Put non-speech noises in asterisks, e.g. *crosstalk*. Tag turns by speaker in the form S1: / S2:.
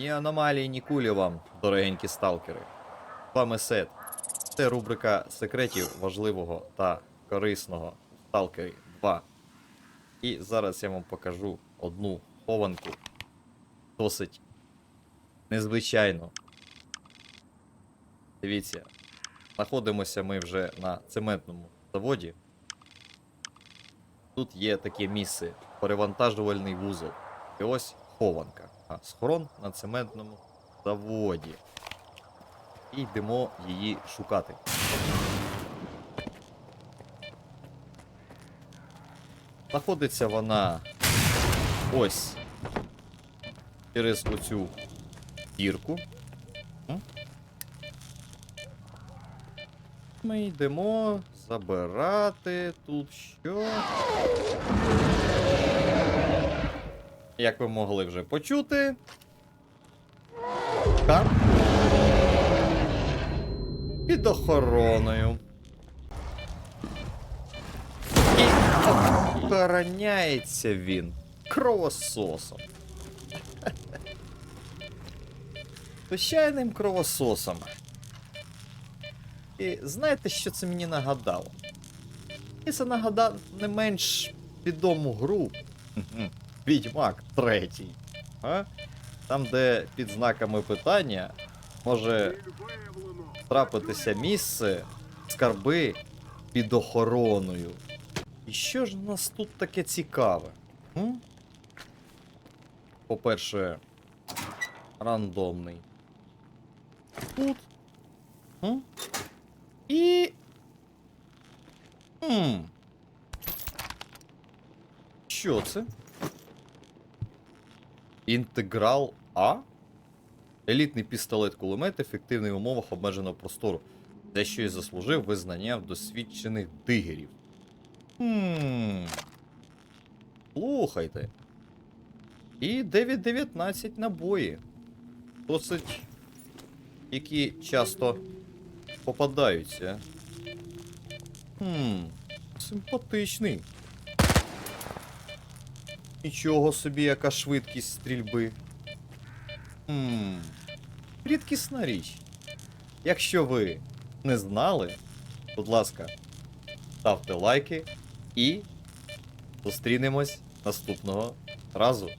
S1: Ні аномалії, ні кулі вам, дорогенькі сталкери. З вами Сет. Це рубрика секретів важливого та корисного в Сталкері 2. І зараз я вам покажу одну хованку. Досить незвичайну. Дивіться, знаходимося ми вже на цементному заводі. Тут є таке місце перевантажувальний вузол. І ось хованка. Схорон на цементному заводі. І йдемо її шукати. Знаходиться вона ось через оцю дірку. Ми йдемо забирати тут що. Як ви могли вже почути. Там. Під охороною. І охороняється він кровососом. *laughs* Звичайним кровососом. І знаєте, що це мені нагадало? І це нагадало не менш відому гру. Відьмак третій. А? Там, де під знаками питання може трапитися місце, скарби під охороною. І що ж у нас тут таке цікаве? По-перше, рандомний. Тут. М? І. М. Що це? Інтеграл А? Елітний пістолет-кулемет, ефективний в умовах обмеженого простору. За що й заслужив визнання в досвідчених дигерів. Хм. Слухайте. І 9-19 набої. Досить. Які часто попадаються. Хм. Симпатичний. Нічого собі, яка швидкість стрільби. Хм. Рідкісна річ. Якщо ви не знали, будь ласка, ставте лайки і зустрінемось наступного разу.